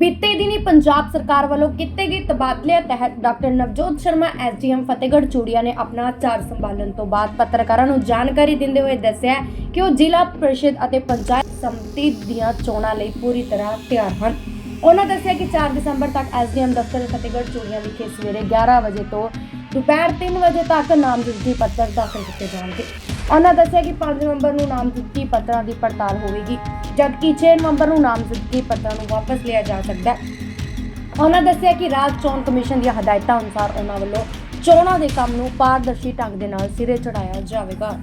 ਬੀਤੇ ਦਿਨੀ ਪੰਜਾਬ ਸਰਕਾਰ ਵੱਲੋਂ ਕੀਤੇ ਗਏ ਤਬਾਦਲੇ ਤਹਿਤ ਡਾਕਟਰ ਨਵਜੋਤ ਸ਼ਰਮਾ, ਐਸਡੀਐਮ ਫਤਿਹਗੜ੍ਹ ਚੂੜੀਆਂ ਨੇ ਆਪਣਾ ਚਾਰ ਸੰਭਾਲਣ ਤੋਂ ਬਾਅਦ ਪੱਤਰਕਾਰਾਂ ਨੂੰ ਜਾਣਕਾਰੀ ਦਿੰਦੇ ਹੋਏ ਦੱਸਿਆ ਕਿ ਉਹ ਜ਼ਿਲ੍ਹਾ ਪ੍ਰੀਸ਼ਦ ਅਤੇ ਪੰਚਾਇਤ ਸਮਿਤੀ ਦੀਆਂ ਚੋਣਾਂ ਲਈ ਪੂਰੀ ਤਰ੍ਹਾਂ ਤਿਆਰ ਹਨ। ਉਹਨਾਂ ਦੱਸਿਆ ਕਿ 4 ਦਸੰਬਰ ਤੱਕ ਐਸਡੀਐਮ ਦਫ਼ਤਰ ਫਤਿਹਗੜ੍ਹ ਚੂੜੀਆਂ ਵਿਖੇ ਸਵੇਰੇ 11 ਵਜੇ ਤੋਂ ਦੁਪਹਿਰ 3 ਵਜੇ ਤੱਕ ਨਾਮਜ਼ਦਗੀ ਪੱਤਰ ਦਾਖਲ ਕੀਤੇ ਜਾਣਗੇ। ਉਹਨਾਂ ਦੱਸਿਆ ਕਿ 5 ਨਵੰਬਰ ਨੂੰ ਨਾਮਜ਼ਦਗੀ ਪੱਤਰਾਂ ਦੀ ਪੜਤਾਲ ਹੋਵੇਗੀ ਜਦਕਿ 6 ਨਵੰਬਰ ਨੂੰ ਨਾਮਜ਼ਦਗੀ ਪੱਤਰਾਂ ਨੂੰ ਵਾਪਸ ਲਿਆ ਜਾ ਸਕਦਾ ਹੈ। ਉਹਨਾਂ ਦੱਸਿਆ ਕਿ ਰਾਜ ਚੋਣ ਕਮਿਸ਼ਨ ਦੀਆਂ ਹਦਾਇਤਾਂ ਅਨੁਸਾਰ ਉਹਨਾਂ ਵੱਲੋਂ ਚੋਣਾਂ ਦੇ ਕੰਮ ਨੂੰ ਪਾਰਦਰਸ਼ੀ ਢੰਗ ਦੇ ਨਾਲ ਸਿਰੇ ਚੜਾਇਆ ਜਾਵੇਗਾ।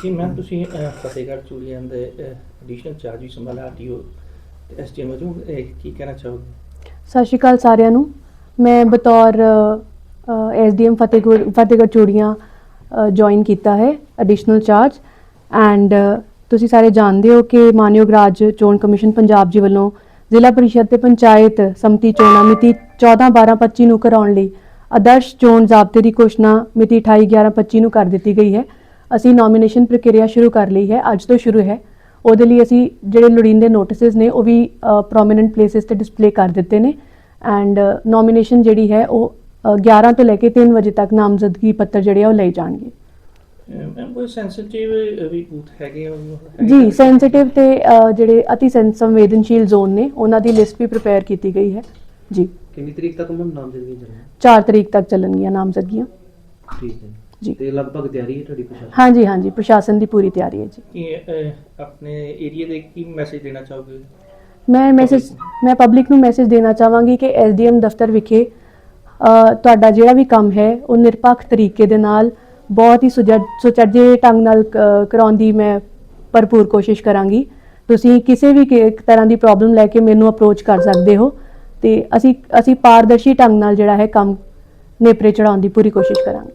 ਕਿ ਮੈਂ ਤੁਸੀਂ ਅਹ, ਫਤਿਹਗੜ੍ਹ ਚੂੜੀਆਂ ਦੇ ਐਡੀਸ਼ਨਲ ਚਾਰਜ ਵੀ ਸੰਭਾਲਿਆ ਆਰਟੀਓ ਤੇ ਐਸਟੀਐਮ ਵਜੋਂ, ਇਹ ਕੀ ਕਹਿਣਾ ਚਾਹੋਗੇ? ਸਤਿ ਸ਼੍ਰੀ ਅਕਾਲ ਸਾਰਿਆਂ ਨੂੰ। ਮੈਂ ਬਤੌਰ ਐਸਡੀਐਮ ਫਤਿਹਗੜ੍ਹ ਫਤਿਹਗੜ੍ਹ ਚੂੜੀਆਂ ਜੁਆਇਨ ਕੀਤਾ ਹੈ ਐਡੀਸ਼ਨਲ ਚਾਰਜ ਐਂਡ ਤੁਸੀਂ ਸਾਰੇ ਜਾਣਦੇ ਹੋ ਕਿ ਮਾਨਯੋਗ ਰਾਜ ਚੋਣ ਕਮਿਸ਼ਨ ਪੰਜਾਬ ਜੀ ਵੱਲੋਂ ਜ਼ਿਲ੍ਹਾ ਪਰਿਸ਼ਦ ਤੇ ਪੰਚਾਇਤ ਸੰਮਤੀ ਚੋਣਾਂ ਮਿਤੀ 14/12/25 ਨੂੰ ਕਰਾਉਣ ਲਈ ਆਦਰਸ਼ ਚੋਣ ਜ਼ਾਬਤੇ ਦੀ ਘੋਸ਼ਣਾ ਮਿਤੀ 28/11/25 ਨੂੰ ਕਰ ਦਿੱਤੀ ਗਈ ਹੈ। ਅਸੀਂ ਨੋਮੀਨੇਸ਼ਨ ਪ੍ਰਕਿਰਿਆ ਸ਼ੁਰੂ ਕਰ ਲਈ ਹੈ। ਅੱਜ ਤੋਂ ਸ਼ੁਰੂ ਹੈ। ਉਹਦੇ ਲਈ ਅਸੀਂ ਜਿਹੜੇ ਲੋੜੀਂਦੇ ਨੋਟਿਸਸ ਨੇ ਉਹ ਵੀ ਪ੍ਰੋਮਿਨੈਂਟ ਪਲੇਸਿਸ ਤੇ ਡਿਸਪਲੇ ਕਰ ਦਿੱਤੇ ਨੇ। ਐਂਡ ਨੋਮੀਨੇਸ਼ਨ ਜਿਹੜੀ ਹੈ ਉਹ ਅ, 11 ਤੋਂ ਲੈ ਕੇ 3 ਵਜੇ ਤੱਕ ਨਾਮਜ਼ਦਗੀ ਪੱਤਰ ਜਿਹੜੇ ਆ ਉਹ ਲਏ ਜਾਣਗੇ। ਮੈਮ ਕੋਈ ਸੈਂਸਿਟਿਵ ਵੀ ਬੂਥ ਹੈਗੇ ਆ, ਉਹ ਹੈਗੇ ਜੀ? ਸੈਂਸਿਟਿਵ ਤੇ ਜਿਹੜੇ ਅਤੀ ਸੰਵੇਦਨਸ਼ੀਲ ਜ਼ੋਨ ਨੇ ਉਹਨਾਂ ਦੀ ਲਿਸਟ ਵੀ ਪ੍ਰਿਪੇਅਰ ਕੀਤੀ ਗਈ ਹੈ। ਜੀ। ਕਿੰਨੀ ਤਰੀਕ ਤੱਕ ਮਨ ਨਾਮਜ਼ਦਗੀ ਚੱਲਣੀ 4 ਤਰੀਕ ਤੱਕ ਚੱਲਣਗੀਆਂ ਨਾਮਜ਼ਦਗੀਆਂ। ਠੀਕ ਹੈ। ਜੀ। ਤੇ ਲਗਭਗ ਤਿਆਰੀ ਹੈ ਤੁਹਾਡੀ ਪ੍ਰਸ਼ਾਸਨ ਹਾਂਜੀ ਹਾਂਜੀ ਪ੍ਰਸ਼ਾਸਨ ਦੀ ਪੂਰੀ ਤਿਆਰੀ ਹੈ ਜੀ। ਕੀ ਅਹ, ਆਪਣੇ ਏਰੀਆ ਦੇ ਕੀ ਮੈਸੇਜ ਦੇਣਾ ਚਾਹੋਗੇ? ਮੈਂ ਮੈਸੇਜ ਮੈਂ ਪਬਲਿਕ ਨੂੰ ਮੈਸੇਜ ਦੇਣਾ ਚਾਹਾਂਗੀ ਕਿ ਐਸਡੀਐਮ ਦਫ਼ਤਰ ਵਿਖੇ ਅ, ਤੁਹਾਡਾ ਜਿਹੜਾ ਵੀ ਕੰਮ ਹੈ ਉਹ ਨਿਰਪੱਖ ਤਰੀਕੇ ਦੇ ਨਾਲ ਬਹੁਤ ਹੀ ਸੁਜੱਜ ਸੁਚੱਜੇ ਢੰਗ ਨਾਲ ਕ- ਕਰਾਉਣ ਦੀ ਮੈਂ ਭਰਪੂਰ ਕੋਸ਼ਿਸ਼ ਕਰਾਂਗੀ। ਤੁਸੀਂ ਕਿਸੇ ਵੀ ਕਿ- ਤਰ੍ਹਾਂ ਦੀ ਪ੍ਰੋਬਲਮ ਲੈ ਕੇ ਮੈਨੂੰ ਅਪਰੋਚ ਕਰ ਸਕਦੇ ਹੋ ਤੇ ਅਸੀਂ ਅਸੀਂ ਪਾਰਦਰਸ਼ੀ ਢੰਗ ਨਾਲ ਜਿਹੜਾ ਹੈ ਕੰਮ ਨੇਪਰੇ ਚੜਾਉਣ ਦੀ ਪੂਰੀ ਕੋਸ਼ਿਸ਼ ਕਰਾਂਗੇ।